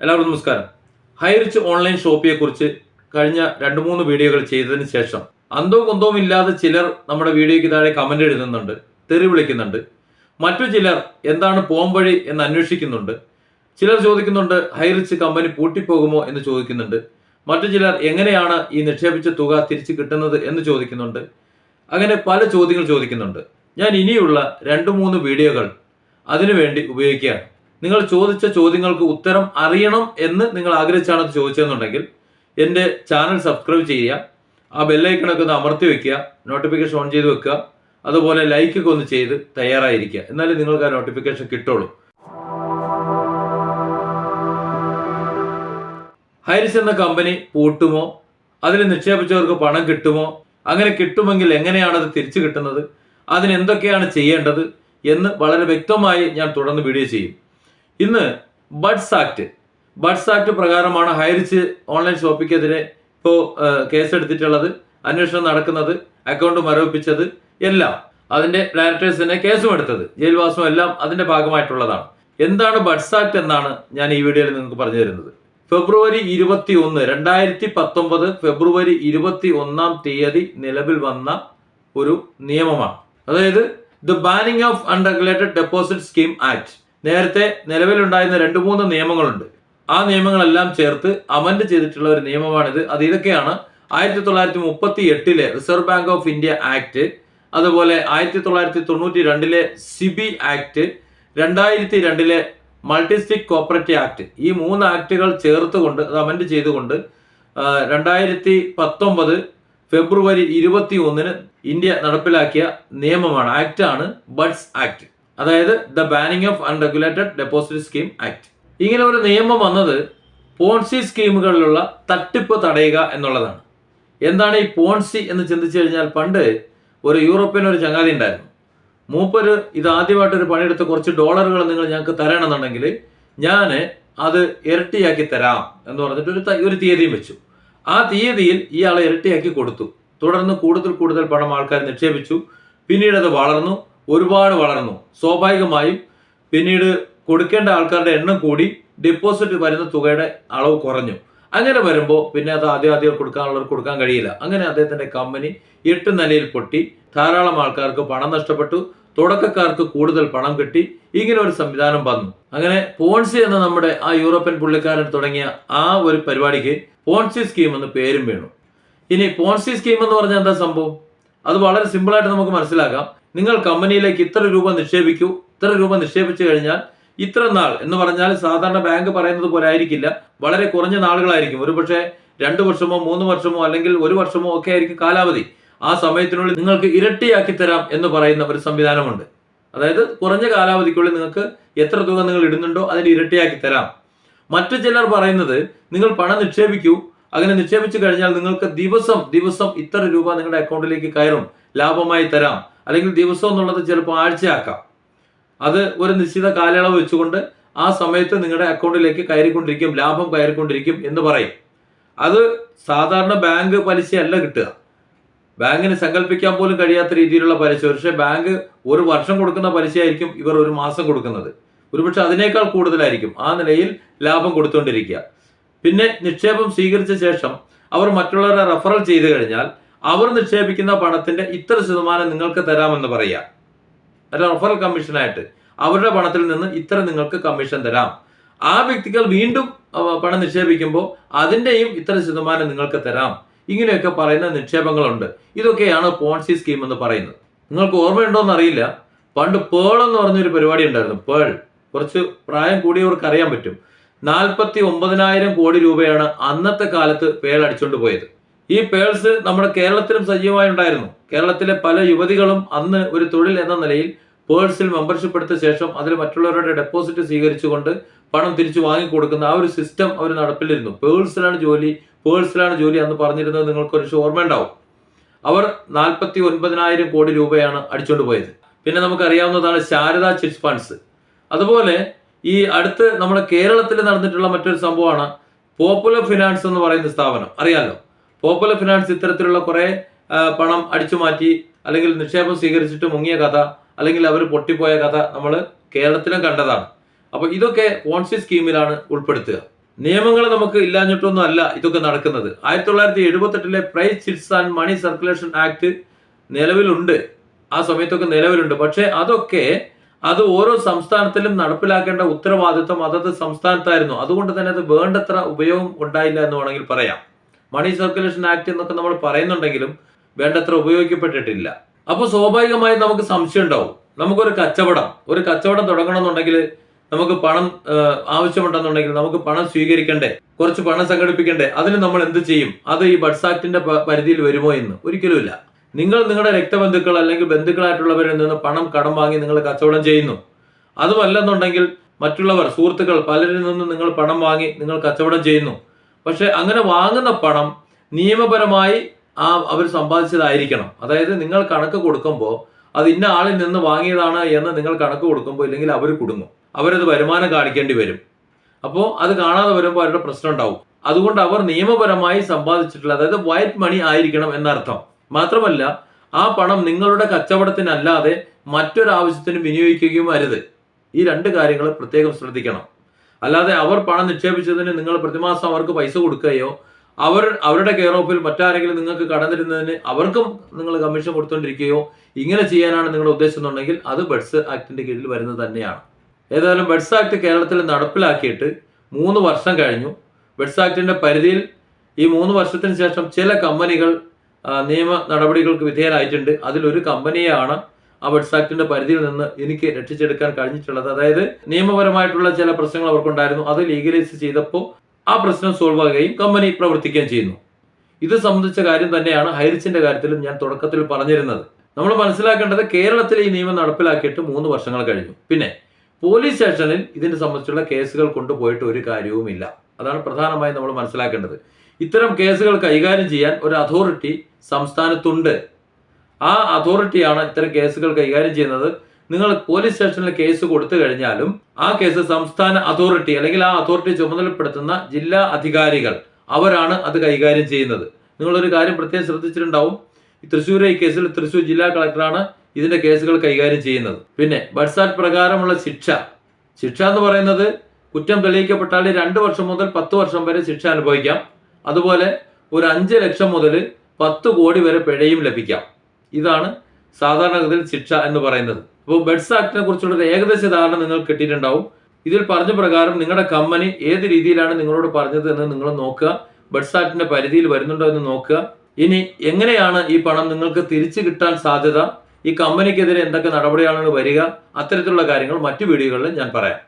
എല്ലാവർക്കും നമസ്കാരം. ഹൈറിച്ച് ഓൺലൈൻ ഷോപ്പിയെ കുറിച്ച് കഴിഞ്ഞ രണ്ട് മൂന്ന് വീഡിയോകൾ ചെയ്തതിന് ശേഷം അന്തോ കുന്തവും ഇല്ലാതെ ചിലർ നമ്മുടെ വീഡിയോയ്ക്ക് താഴെ കമന്റ് എഴുതുന്നുണ്ട് തെറി വിളിക്കുന്നുണ്ട്. മറ്റു ചിലർ എന്താണ് പോംവഴി എന്ന് അന്വേഷിക്കുന്നുണ്ട്. ചിലർ ചോദിക്കുന്നുണ്ട് ഹൈറിച്ച് കമ്പനി പൂട്ടിപ്പോകുമോ എന്ന് ചോദിക്കുന്നുണ്ട്. മറ്റു ചിലർ എങ്ങനെയാണ് ഈ നിക്ഷേപിച്ച തുക തിരിച്ചു കിട്ടുന്നത് എന്ന് ചോദിക്കുന്നുണ്ട്. അങ്ങനെ പല ചോദ്യങ്ങൾ ചോദിക്കുന്നുണ്ട്. ഞാൻ ഇനിയുള്ള രണ്ട് മൂന്ന് വീഡിയോകൾ അതിനുവേണ്ടി ഉപയോഗിക്കുകയാണ്. നിങ്ങൾ ചോദിച്ച ചോദ്യങ്ങൾക്ക് ഉത്തരം അറിയണം എന്ന് നിങ്ങൾ ആഗ്രഹിച്ചാണ് അത് ചോദിച്ചതെന്നുണ്ടെങ്കിൽ എന്റെ ചാനൽ സബ്സ്ക്രൈബ് ചെയ്യുക ആ ബെല്ലൈക്കണൊക്കെ ഒന്ന് അമർത്തി വെക്കുക നോട്ടിഫിക്കേഷൻ ഓൺ ചെയ്ത് വെക്കുക അതുപോലെ ലൈക്കൊക്കെ ഒന്ന് ചെയ്ത് തയ്യാറായിരിക്കുക. എന്നാലേ നിങ്ങൾക്ക് ആ നോട്ടിഫിക്കേഷൻ കിട്ടുള്ളൂ. ഹൈറിസ് എന്ന കമ്പനി പൂട്ടുമോ? അതിൽ നിക്ഷേപിച്ചവർക്ക് പണം കിട്ടുമോ? അങ്ങനെ കിട്ടുമെങ്കിൽ എങ്ങനെയാണ് അത് തിരിച്ചു കിട്ടുന്നത്? അതിന് എന്തൊക്കെയാണ് ചെയ്യേണ്ടത് എന്ന് വളരെ വ്യക്തമായി ഞാൻ തുടർന്ന് വീഡിയോ ചെയ്യും. ഇന്ന് ബഡ്സ് ആക്ട്. ബഡ്സ് ആക്ട് പ്രകാരമാണ് ഹൈറിച്ച് ഓൺലൈൻ ഷോപ്പിക്കെതിരെ ഇപ്പോൾ കേസെടുത്തിട്ടുള്ളത് അന്വേഷണം നടക്കുന്നത് അക്കൗണ്ട് മരവിപ്പിച്ചത് എല്ലാം അതിന്റെ ഡയറക്ടേഴ്സിനെ കേസും എടുത്തത്. ജയിൽവാസവും എല്ലാം അതിന്റെ ഭാഗമായിട്ടുള്ളതാണ്. എന്താണ് ബഡ്സ് ആക്ട് എന്നാണ് ഞാൻ ഈ വീഡിയോയിൽ നിങ്ങൾക്ക് പറഞ്ഞു തരുന്നത്. ഫെബ്രുവരി ഇരുപത്തി ഒന്ന് രണ്ടായിരത്തി പത്തൊമ്പത് ഫെബ്രുവരി ഇരുപത്തി ഒന്നാം തീയതി നിലവിൽ വന്ന ഒരു നിയമമാണ്. അതായത് the banning of unregulated deposit scheme act നേരത്തെ നിലവിലുണ്ടായിരുന്ന രണ്ട് മൂന്ന് നിയമങ്ങളുണ്ട്. ആ നിയമങ്ങളെല്ലാം ചേർത്ത് അമൻഡ് ചെയ്തിട്ടുള്ള ഒരു നിയമമാണിത്. അത് ഇതൊക്കെയാണ് ആയിരത്തി തൊള്ളായിരത്തി മുപ്പത്തി എട്ടിലെ reserve bank of India act അതുപോലെ ആയിരത്തി തൊള്ളായിരത്തി തൊണ്ണൂറ്റി രണ്ടിലെ സിബി ആക്ട് രണ്ടായിരത്തി രണ്ടിലെ മൾട്ടിസ്റ്റിക് കോപ്പറേറ്റീവ് ആക്ട് ഈ മൂന്ന് ആക്ടുകൾ ചേർത്തുകൊണ്ട് അത് അമൻഡ് ചെയ്തുകൊണ്ട് രണ്ടായിരത്തി പത്തൊമ്പത് ഫെബ്രുവരി ഇരുപത്തി ഒന്നിന് ഇന്ത്യ നടപ്പിലാക്കിയ നിയമമാണ് ആക്ടാണ് ബഡ്സ് ആക്ട് അതായത് the banning of unregulated deposit scheme act. ഇങ്ങനെ ഒരു നിയമം വന്നത് പോൺസി സ്കീമുകളിലുള്ള തട്ടിപ്പ് തടയുക എന്നുള്ളതാണ്. എന്താണ് ഈ പോൺസി എന്ന് ചിന്തിച്ചു കഴിഞ്ഞാൽ പണ്ട് ഒരു യൂറോപ്യൻ ഒരു ചങ്ങാതി ഉണ്ടായിരുന്നു. മൂപ്പര് ഇത് ആദ്യമായിട്ട് ഒരു പണിയെടുത്ത് കുറച്ച് ഡോളറുകൾ നിങ്ങൾ ഞങ്ങൾക്ക് തരണമെന്നുണ്ടെങ്കിൽ ഞാൻ അത് ഇരട്ടിയാക്കി തരാം എന്ന് പറഞ്ഞിട്ട് ഒരു ഒരു തീയതിയും വെച്ചു. ആ തീയതിയിൽ ഇയാളെ ഇരട്ടിയാക്കി കൊടുത്തു. തുടർന്ന് കൂടുതൽ കൂടുതൽ പണം ആൾക്കാർ നിക്ഷേപിച്ചു. പിന്നീട് അത് വളർന്നു. ഒരുപാട് വളർന്നു. സ്വാഭാവികമായും പിന്നീട് കൊടുക്കേണ്ട ആൾക്കാരുടെ എണ്ണം കൂടി ഡെപ്പോസിറ്റ് വരുന്ന തുകയുടെ അളവ് കുറഞ്ഞു. അങ്ങനെ വരുമ്പോൾ പിന്നെ അത് ആദ്യം ആദ്യം കൊടുക്കാനുള്ളവർക്ക് കൊടുക്കാൻ കഴിയില്ല. അങ്ങനെ അദ്ദേഹത്തിന്റെ കമ്പനി എട്ട് നിലയിൽ പൊട്ടി. ധാരാളം ആൾക്കാർക്ക് പണം നഷ്ടപ്പെട്ടു. തുടക്കക്കാർക്ക് കൂടുതൽ പണം കിട്ടി. ഇങ്ങനെ ഒരു സംവിധാനം വന്നു. അങ്ങനെ പോൺസി എന്ന നമ്മുടെ ആ യൂറോപ്യൻ പുള്ളിക്കാരൻ തുടങ്ങിയ ആ ഒരു പരിപാടിക്ക് പോൺസി സ്കീം എന്ന് പേരും വീണു. ഇനി പോൺസി സ്കീം എന്ന് പറഞ്ഞാൽ എന്താ സംഭവം? അത് വളരെ സിമ്പിളായിട്ട് നമുക്ക് മനസ്സിലാക്കാം. നിങ്ങൾ കമ്പനിയിലേക്ക് ഇത്ര രൂപ നിക്ഷേപിക്കൂ ഇത്ര രൂപ നിക്ഷേപിച്ചു കഴിഞ്ഞാൽ ഇത്ര നാൾ എന്ന് പറഞ്ഞാൽ സാധാരണ ബാങ്ക് പറയുന്നത് പോലെ ആയിരിക്കില്ല. വളരെ കുറഞ്ഞ നാളുകളായിരിക്കും. ഒരുപക്ഷെ രണ്ട് വർഷമോ മൂന്ന് വർഷമോ അല്ലെങ്കിൽ ഒരു വർഷമോ ഒക്കെ ആയിരിക്കും കാലാവധി. ആ സമയത്തിനുള്ളിൽ നിങ്ങൾക്ക് ഇരട്ടിയാക്കി തരാം എന്ന് പറയുന്ന ഒരു സംവിധാനമുണ്ട്. അതായത് കുറഞ്ഞ കാലാവധിക്കുള്ളിൽ നിങ്ങൾക്ക് എത്ര തുക നിങ്ങൾ ഇടുന്നുണ്ടോ അതിന് ഇരട്ടിയാക്കി തരാം. മറ്റു ചിലർ പറയുന്നത് നിങ്ങൾ പണം നിക്ഷേപിക്കൂ അങ്ങനെ നിക്ഷേപിച്ചു കഴിഞ്ഞാൽ നിങ്ങൾക്ക് ദിവസം ദിവസം ഇത്ര രൂപ നിങ്ങളുടെ അക്കൗണ്ടിലേക്ക് കയറും. ലാഭമായി തരാം. അല്ലെങ്കിൽ ദിവസം എന്നുള്ളത് ചിലപ്പോൾ ആഴ്ചയാക്കാം. അത് ഒരു നിശ്ചിത കാലയളവ് വെച്ചുകൊണ്ട് ആ സമയത്ത് നിങ്ങളുടെ അക്കൗണ്ടിലേക്ക് കയറിക്കൊണ്ടിരിക്കും ലാഭം കയറിക്കൊണ്ടിരിക്കും എന്ന് പറയും. അത് സാധാരണ ബാങ്ക് പലിശയല്ല കിട്ടുക. ബാങ്കിന് സങ്കല്പിക്കാൻ പോലും കഴിയാത്ത രീതിയിലുള്ള പലിശ. പക്ഷേ ബാങ്ക് ഒരു വർഷം കൊടുക്കുന്ന പലിശയായിരിക്കും ഇവർ ഒരു മാസം കൊടുക്കുന്നത്. ഒരുപക്ഷെ അതിനേക്കാൾ കൂടുതലായിരിക്കും ആ നിലയിൽ ലാഭം കൊടുത്തുകൊണ്ടിരിക്കുക. പിന്നെ നിക്ഷേപം സ്വീകരിച്ച ശേഷം അവർ മറ്റുള്ളവരെ റെഫറൽ ചെയ്തു കഴിഞ്ഞാൽ അവർ നിക്ഷേപിക്കുന്ന പണത്തിന്റെ ഇത്ര ശതമാനം നിങ്ങൾക്ക് തരാമെന്ന് പറയുക അല്ല റഫറൽ കമ്മീഷനായിട്ട് അവരുടെ പണത്തിൽ നിന്ന് ഇത്ര നിങ്ങൾക്ക് കമ്മീഷൻ തരാം. ആ വ്യക്തികൾ വീണ്ടും പണം നിക്ഷേപിക്കുമ്പോൾ അതിന്റെയും ഇത്ര ശതമാനം നിങ്ങൾക്ക് തരാം. ഇങ്ങനെയൊക്കെ പറയുന്ന നിക്ഷേപങ്ങളുണ്ട്. ഇതൊക്കെയാണ് പോൺസി സ്കീം എന്ന് പറയുന്നത്. നിങ്ങൾക്ക് ഓർമ്മയുണ്ടോ എന്ന് അറിയില്ല പണ്ട് പേൾ എന്ന് പറഞ്ഞൊരു പരിപാടി ഉണ്ടായിരുന്നു. പേൾ കുറച്ച് പ്രായം കൂടിയവർക്ക് അറിയാൻ പറ്റും. നാൽപ്പത്തി ഒമ്പതിനായിരം കോടി രൂപയാണ് അന്നത്തെ കാലത്ത് പേൾ അടിച്ചുകൊണ്ട് പോയത്. ഈ പേഴ്സ് നമ്മുടെ കേരളത്തിലും സജീവമായി ഉണ്ടായിരുന്നു. കേരളത്തിലെ പല യുവതികളും അന്ന് ഒരു തൊഴിൽ എന്ന നിലയിൽ പേഴ്സിൽ മെമ്പർഷിപ്പ് എടുത്ത ശേഷം അതിൽ മറ്റുള്ളവരുടെ ഡെപ്പോസിറ്റ് സ്വീകരിച്ചുകൊണ്ട് പണം തിരിച്ചു വാങ്ങിക്കൊടുക്കുന്ന ആ ഒരു സിസ്റ്റം അവർ നടപ്പിലിരുന്നു. പേഴ്സിലാണ് ജോലി പേഴ്സിലാണ് ജോലി എന്ന് പറഞ്ഞിരുന്നത് നിങ്ങൾക്ക് ഒരു ഓർമ്മ ഉണ്ടാവും അവർ നാൽപ്പത്തി ഒൻപതിനായിരം കോടി രൂപയാണ് അടിച്ചുകൊണ്ട് പോയത്. പിന്നെ നമുക്കറിയാവുന്നതാണ് ശാരദ ചിറ്റ് ഫണ്ട്സ്. അതുപോലെ ഈ അടുത്ത് നമ്മുടെ കേരളത്തിൽ നടന്നിട്ടുള്ള മറ്റൊരു സംഭവമാണ് പോപ്പുലർ ഫിനാൻസ് എന്ന് പറയുന്ന സ്ഥാപനം. അറിയാലോ? പോപ്പുലർ ഫിനാൻസ് ഇത്തരത്തിലുള്ള കുറെ പണം അടിച്ചു മാറ്റി അല്ലെങ്കിൽ നിക്ഷേപം സ്വീകരിച്ചിട്ട് മുങ്ങിയ കഥ അല്ലെങ്കിൽ അവർ പൊട്ടിപ്പോയ കഥ നമ്മൾ കേരളത്തിലും കണ്ടതാണ്. അപ്പോൾ ഇതൊക്കെ പോൺസി സ്കീമിലാണ് ഉൾപ്പെടുത്തുക. നിയമങ്ങൾ നമുക്ക് ഇല്ലാഞ്ഞിട്ടൊന്നും അല്ല ഇതൊക്കെ നടക്കുന്നത്. ആയിരത്തി തൊള്ളായിരത്തി എഴുപത്തെട്ടിലെ prize chits and money circulation act നിലവിലുണ്ട്. ആ സമയത്തൊക്കെ നിലവിലുണ്ട്. പക്ഷേ അതൊക്കെ അത് ഓരോ സംസ്ഥാനത്തിലും നടപ്പിലാക്കേണ്ട ഉത്തരവാദിത്വം അതത് സംസ്ഥാനത്തായിരുന്നു. അതുകൊണ്ട് തന്നെ അത് വേണ്ടത്ര ഉപയോഗം ഉണ്ടായില്ല എന്ന് വേണമെങ്കിൽ പറയാം. മണി സർക്കുലേഷൻ ആക്ട് എന്നൊക്കെ നമ്മൾ പറയുന്നുണ്ടെങ്കിലും വേണ്ടത്ര ഉപയോഗിക്കപ്പെട്ടിട്ടില്ല. അപ്പോൾ സ്വാഭാവികമായും നമുക്ക് സംശയം ഉണ്ടാവും. നമുക്കൊരു കച്ചവടം ഒരു കച്ചവടം തുടങ്ങണമെന്നുണ്ടെങ്കിൽ നമുക്ക് പണം ആവശ്യമുണ്ടെന്നുണ്ടെങ്കിൽ നമുക്ക് പണം സ്വീകരിക്കണ്ടേ? കുറച്ച് പണം സംഘടിപ്പിക്കണ്ടേ? അതിന് നമ്മൾ എന്ത് ചെയ്യും? അത് ഈ ബഡ്സ് ആക്ടിന്റെ പരിധിയിൽ വരുമോ എന്ന്? ഒരിക്കലുമില്ല നിങ്ങൾ നിങ്ങളുടെ രക്തബന്ധുക്കൾ അല്ലെങ്കിൽ ബന്ധുക്കളായിട്ടുള്ളവരിൽ നിന്ന് പണം കടം വാങ്ങി നിങ്ങൾ കച്ചവടം ചെയ്യുന്നു. അതുമല്ലെന്നുണ്ടെങ്കിൽ മറ്റുള്ളവർ സുഹൃത്തുക്കൾ പലരിൽ നിന്നും നിങ്ങൾ പണം വാങ്ങി നിങ്ങൾ കച്ചവടം ചെയ്യുന്നു. പക്ഷെ അങ്ങനെ വാങ്ങുന്ന പണം നിയമപരമായി ആ അവർ സമ്പാദിച്ചതായിരിക്കണം. അതായത് നിങ്ങൾ കണക്ക് കൊടുക്കുമ്പോൾ അത് ഇന്ന ആളിൽ നിന്ന് വാങ്ങിയതാണ് എന്ന് നിങ്ങൾ കണക്ക് കൊടുക്കുമ്പോൾ ഇല്ലെങ്കിൽ അവർ കുടുങ്ങും. അവരത് വരുമാനം കാണിക്കേണ്ടി വരും. അപ്പോൾ അത് കാണാതെ വരുമ്പോൾ അവരുടെ പ്രശ്നം ഉണ്ടാവും. അതുകൊണ്ട് അവർ നിയമപരമായി സമ്പാദിച്ചിട്ടുള്ള അതായത് വൈറ്റ് മണി ആയിരിക്കണം എന്നർത്ഥം. മാത്രമല്ല ആ പണം നിങ്ങളുടെ കച്ചവടത്തിനല്ലാതെ മറ്റൊരാവശ്യത്തിന് വിനിയോഗിക്കുകയും അരുത്. ഈ രണ്ട് കാര്യങ്ങൾ പ്രത്യേകം ശ്രദ്ധിക്കണം. അല്ലാതെ അവർ പണം നിക്ഷേപിച്ചതിന് നിങ്ങൾ പ്രതിമാസം അവർക്ക് പൈസ കൊടുക്കുകയോ അവർ അവരുടെ കെയർ ഓഫിൽ മറ്റാരെങ്കിലും നിങ്ങൾക്ക് കടന്നിരുന്നതിന് അവർക്കും നിങ്ങൾ കമ്മീഷൻ കൊടുത്തുകൊണ്ടിരിക്കുകയോ ഇങ്ങനെ ചെയ്യാനാണ് നിങ്ങൾ ഉദ്ദേശിക്കുന്നുണ്ടെങ്കിൽ അത് ബഡ്സ് ആക്ടിന്റെ കീഴിൽ വരുന്നത് തന്നെയാണ്. ഏതായാലും ബഡ്സ് ആക്ട് കേരളത്തിൽ നടപ്പിലാക്കിയിട്ട് മൂന്ന് വർഷം കഴിഞ്ഞു. ബഡ്സ് ആക്ടിന്റെ പരിധിയിൽ ഈ മൂന്ന് വർഷത്തിന് ശേഷം ചില കമ്പനികൾ നിയമ നടപടികൾക്ക് വിധേയരായിട്ടുണ്ട്. അതിലൊരു കമ്പനിയാണ് ആ ബഡ്സ് ആക്ടിന്റെ പരിധിയിൽ നിന്ന് എനിക്ക് രക്ഷിച്ചെടുക്കാൻ കഴിഞ്ഞിട്ടുള്ളത്. അതായത് നിയമപരമായിട്ടുള്ള ചില പ്രശ്നങ്ങൾ അവർക്കുണ്ടായിരുന്നു. അത് ലീഗലൈസ് ചെയ്തപ്പോൾ ആ പ്രശ്നം സോൾവ് ആകുകയും കമ്പനി പ്രവർത്തിക്കുകയും ചെയ്യുന്നു. ഇത് സംബന്ധിച്ച കാര്യം തന്നെയാണ് ഹൈറിച്ചിന്റെ കാര്യത്തിലും ഞാൻ തുടക്കത്തിൽ പറഞ്ഞിരുന്നത്. നമ്മൾ മനസ്സിലാക്കേണ്ടത് കേരളത്തിൽ ഈ നിയമം നടപ്പിലാക്കിയിട്ട് മൂന്ന് വർഷങ്ങൾ കഴിഞ്ഞു. പിന്നെ പോലീസ് സ്റ്റേഷനിൽ ഇതിനെ സംബന്ധിച്ചുള്ള കേസുകൾ കൊണ്ടുപോയിട്ട് ഒരു കാര്യവുമില്ല അതാണ് പ്രധാനമായും നമ്മൾ മനസ്സിലാക്കേണ്ടത്. ഇത്തരം കേസുകൾ കൈകാര്യം ചെയ്യാൻ ഒരു അതോറിറ്റി സംസ്ഥാനത്തുണ്ട്. ആ അതോറിറ്റിയാണ് ഇത്തരം കേസുകൾ കൈകാര്യം ചെയ്യുന്നത്. നിങ്ങൾ പോലീസ് സ്റ്റേഷനിൽ കേസ് കൊടുത്തു കഴിഞ്ഞാലും ആ കേസ് സംസ്ഥാന അതോറിറ്റി അല്ലെങ്കിൽ ആ അതോറിറ്റി ചുമതലപ്പെടുത്തുന്ന ജില്ലാ അധികാരികൾ അവരാണ് അത് കൈകാര്യം ചെയ്യുന്നത്. നിങ്ങളൊരു കാര്യം പ്രത്യേകം ശ്രദ്ധിച്ചിട്ടുണ്ടാവും. തൃശ്ശൂർ ഈ കേസിൽ തൃശ്ശൂർ ജില്ലാ കളക്ടറാണ് ഇതിന്റെ കേസുകൾ കൈകാര്യം ചെയ്യുന്നത്. പിന്നെ ബഡ്സാറ്റ് പ്രകാരമുള്ള ശിക്ഷ. ശിക്ഷ എന്ന് പറയുന്നത് കുറ്റം തെളിയിക്കപ്പെട്ടാൽ രണ്ട് വർഷം മുതൽ പത്ത് വർഷം വരെ ശിക്ഷ അനുഭവിക്കാം. അതുപോലെ ഒരു അഞ്ച് ലക്ഷം മുതൽ പത്ത് കോടി വരെ പിഴയും ലഭിക്കാം. ഇതാണ് സാധാരണഗതിയിൽ ശിക്ഷ എന്ന് പറയുന്നത്. അപ്പോൾ ബെഡ്സ് ആക്ടിനെ കുറിച്ചുള്ള ഒരു ഏകദേശ ധാരണ നിങ്ങൾ കിട്ടിയിട്ടുണ്ടാവും. ഇതിൽ പറഞ്ഞ പ്രകാരം നിങ്ങളുടെ കമ്പനി ഏത് രീതിയിലാണ് നിങ്ങളോട് പറഞ്ഞത് എന്ന് നിങ്ങൾ നോക്കുക. ബെഡ്സ് ആക്ടിന്റെ പരിധിയിൽ വരുന്നുണ്ടോ എന്ന് നോക്കുക. ഇനി എങ്ങനെയാണ് ഈ പണം നിങ്ങൾക്ക് തിരിച്ചു കിട്ടാൻ സാധ്യത? ഈ കമ്പനിക്കെതിരെ എന്തൊക്കെ നടപടിയാണ് വരിക? അത്തരത്തിലുള്ള കാര്യങ്ങൾ മറ്റു വീഡിയോകളിലും ഞാൻ പറയാം.